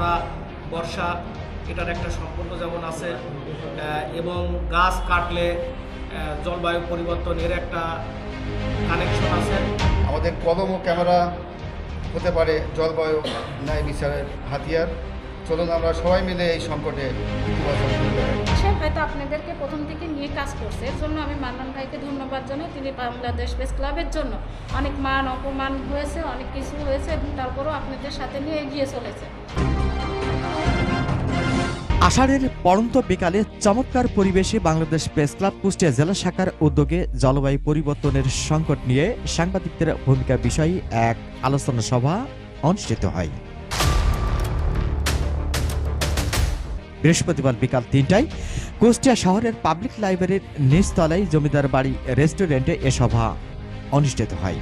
খরা বর্ষা এটার একটা সম্পর্ক যেমন আছে। এবং গাছ কাটলে জলবায়ু পরিবর্তন এর একটা কানেকশন আছে। আমাদের কলম ও ক্যামেরা হতে পারে জলবায়ু ন্যায় বিচারের হাতিয়ার। চলুন আমরা সবাই মিলে এই সংকটে হয়তো আপনাদেরকে প্রথম থেকে নিয়ে কাজ করছে। এর জন্য আমি মান্নান ভাইকে ধন্যবাদ জানাই। তিনি বাংলাদেশ প্রেস ক্লাবের জন্য অনেক মান অপমান হয়েছে অনেক কিছু হয়েছে এবং তারপরেও আপনাদের সাথে নিয়ে এগিয়ে চলেছে। আষাঢ়ের পড়ন্ত বিকালে চমৎকার পরিবেশে বাংলাদেশ প্রেস ক্লাব কুষ্টিয়া জেলা শাখার উদ্যোগে জলবায়ু পরিবর্তনের সংকট নিয়ে সাংবাদিকদের ভূমিকা বিষয়ে এক আলোচনা সভা অনুষ্ঠিত হয়। বৃহস্পতিবার বিকাল তিনটায় কুষ্টিয়া শহরের পাবলিক লাইব্রেরির নিচতলায় জমিদার বাড়ি রেস্টুরেন্টে এ সভা অনুষ্ঠিত হয়।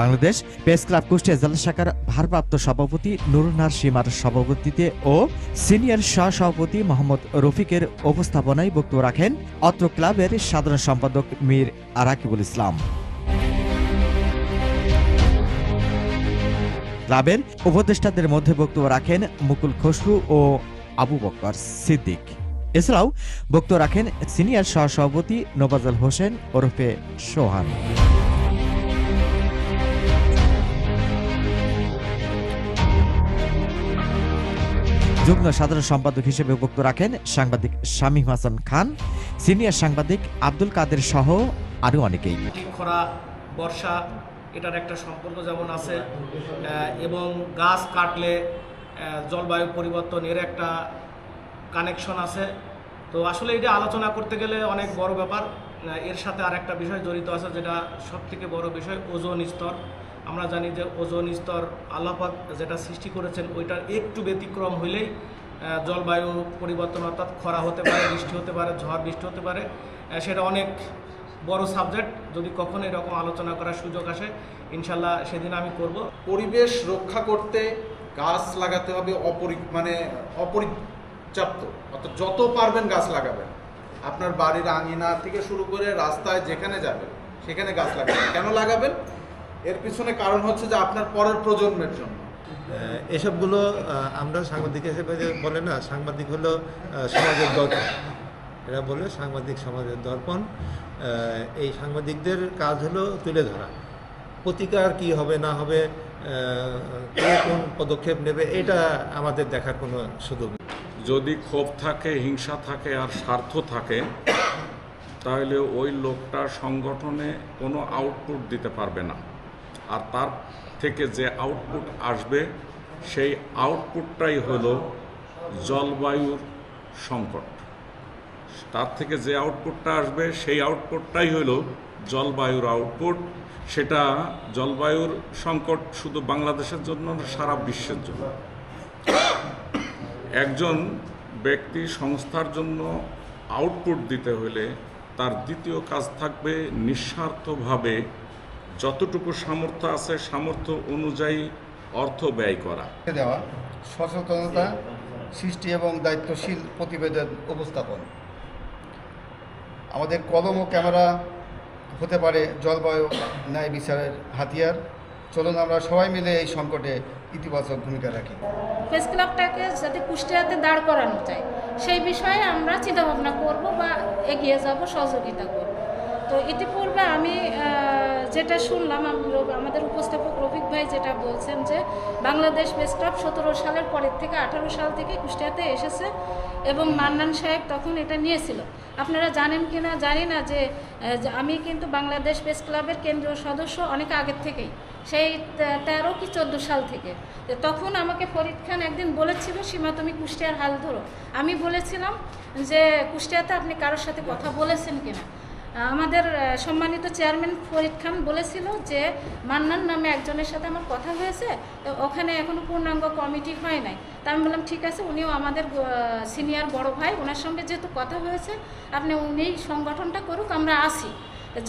বাংলাদেশ প্রেস ক্লাব কুষ্টিয়া জেলা শাখার ভারপ্রাপ্ত সভাপতি নুরুনার সীমার সভাপতিতে ও সিনিয়র সহ সভাপতি মোহাম্মদ রফিকের উপস্থাপনায় বক্তব্য রাখেন অত্র ক্লাবের সাধারণ সম্পাদক মীর আরাকিবুল ইসলাম। ক্লাবের উপদেষ্টাদের মধ্যে বক্তব্য রাখেন মুকুল খসরু ও আবু বক্কর সিদ্দিক। এছাড়াও বক্তব্য রাখেন সিনিয়র সহ সভাপতি নোবাজল হোসেন ওরফে সোহান। যুগ্ম সাধারণ সম্পাদক হিসেবে বক্তব্য রাখেন সাংবাদিক শামীম হাসান খান, সিনিয়র সাংবাদিক আব্দুল কাদের সহ আরও অনেকেই। খরা, বর্ষা, এটার একটা সম্পর্ক যেমন আছে এবং গাছ কাটলে জলবায়ু পরিবর্তন, এর একটা কানেকশন আছে। তো আসলে এটা আলোচনা করতে গেলে অনেক বড় ব্যাপার। এর সাথে আর একটা বিষয় জড়িত আছে, যেটা সব থেকে বড় বিষয়, ওজন স্তর। আমরা জানি যে ওজন স্তর আল্লাপাক যেটা সৃষ্টি করেছেন, ওইটার একটু ব্যতিক্রম হইলেই জলবায়ু পরিবর্তন অর্থাৎ খরা হতে পারে, বৃষ্টি হতে পারে, ঝড়, বৃষ্টি হতে পারে সেটা অনেক বড় সাবজেক্ট। যদি কখনো এরকম আলোচনা করার সুযোগ আসে, ইনশাল্লাহ সেদিন আমি করব। পরিবেশ রক্ষা করতে গাছ লাগাতে হবে অপরি মানে অপরিচাপ্ত অর্থাৎ যত পারবেন গাছ লাগাবেন। আপনার বাড়ির আঙিনা থেকে শুরু করে রাস্তায় যেখানে যাবেন, সেখানে গাছ লাগাবেন। কেন লাগাবেন? এর পিছনে কারণ হচ্ছে যে আপনার পরের প্রজন্মের জন্য। এসবগুলো আমরা সাংবাদিক হিসেবে যে বলে না সাংবাদিক হলো সমাজের দর্পণ। এরা বলে সাংবাদিক সমাজের দর্পণ। এই সাংবাদিকদের কাজ হলো তুলে ধরা। প্রতিকার কি হবে না হবে কোন পদক্ষেপ নেবে এটা আমাদের দেখার কোনো সুযোগ যদি ক্ষোভ থাকে হিংসা থাকে আর স্বার্থ থাকে তাহলে ওই লোকটা সংগঠনে কোনো আউটপুট দিতে পারবে না। আর তার থেকে যে আউটপুট আসবে, সেই আউটপুটটাই হলো জলবায়ুর সংকট। তার থেকে যে আউটপুটটা আসবে, সেই আউটপুটটাই হলো জলবায়ুর আউটপুট সেটা জলবায়ুর সংকট শুধু বাংলাদেশের জন্য না, সারা বিশ্বের জন্য। একজন ব্যক্তি সংস্থার জন্য আউটপুট দিতে হলে তার দ্বিতীয় কাজ থাকবে নিঃস্বার্থভাবে যতটুকু সামর্থ্য আছে সামর্থ্য অনুযায়ী অর্থ ব্যয় করা। দেওয়া সচেতনতা সৃষ্টি এবং দায়িত্বশীল প্রতিবেদন উপস্থাপন। আমাদের কলম ও ক্যামেরা হতে পারে জলবায়ু ন্যায় বিচারের হাতিয়ার। চলুন আমরা সবাই মিলে এই সংকটে ইতিবাচক ভূমিকা রাখি। প্রেস ক্লাবটাকে যাতে কুষ্টিয়াতে দাঁড় করানো যায় সেই বিষয়ে আমরা চিন্তাভাবনা করব বা এগিয়ে যাব সহযোগিতা করব। তো ইতিপূর্বে আমি যেটা শুনলাম, আম- আমাদের উপস্থাপক রফিক ভাই যেটা বলছেন যে বাংলাদেশ ক্লাব সতেরো সালের পরের থেকে আঠারো সাল থেকে কুষ্টিয়াতে এসেছে এবং মান্নান সাহেব তখন এটা নিয়েছিল। আপনারা জানেন কি না জানি না যে আমি কিন্তু বাংলাদেশ প্রেস ক্লাবের কেন্দ্রীয় সদস্য অনেক আগের থেকেই, সেই তেরো কি চোদ্দ সাল থেকে। তখন আমাকে ফরিদ খান একদিন বলেছিল, সীমা, তুমি কুষ্টিয়ার হাল ধরো। আমি বলেছিলাম যে, কুষ্টিয়াতে আপনি কারোর সাথে কথা বলেছেন কিনা আমাদের সম্মানিত চেয়ারম্যান ফরিদ খান বলেছিল যে মান্নান নামে একজনের সাথে আমার কথা হয়েছে, তো ওখানে এখনও পূর্ণাঙ্গ কমিটি হয় নাই। তা আমি বললাম, ঠিক আছে, উনিও আমাদের সিনিয়র বড় ভাই, ওনার সঙ্গে যেহেতু কথা হয়েছে, আপনি উনি সংগঠনটা করুক, আমরা আসি।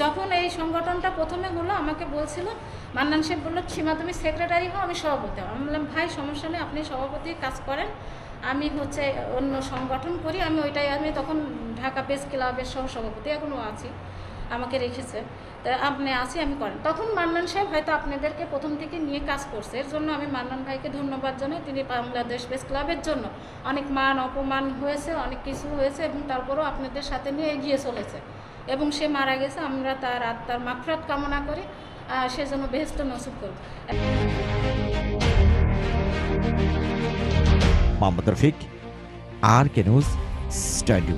যখন এই সংগঠনটা প্রথমে হলো, আমাকে বলছিল, মান্নান সাহেব বলল, সীমা, তুমি সেক্রেটারি হও, আমি সভাপতি আমি বললাম, ভাই, সমস্যা নেই, আপনি সভাপতি কাজ করেন। আমি হচ্ছে অন্য সংগঠন করি আমি ওইটাই আমি তখন ঢাকা প্রেস ক্লাবের সহ সভাপতি এখনও আছি আমাকে রেখেছে। তা আপনি আছি আমি করেন। তখন মান্নান সাহেব হয়তো আপনাদেরকে প্রথম থেকে নিয়ে কাজ করছে এর জন্য আমি মান্নান ভাইকে ধন্যবাদ জানাই। তিনি বাংলাদেশ প্রেস ক্লাবের জন্য অনেক মান অপমান হয়েছে অনেক কিছু হয়েছে এবং তারপরও আপনাদের সাথে নিয়ে এগিয়ে চলেছে। এবং সে মারা গেছে আমরা তার আত্মার মাফরাত কামনা করি আহ, সে যেন বেহেস্ত নসিব করুক। Mohammad Rafiq R K news twenty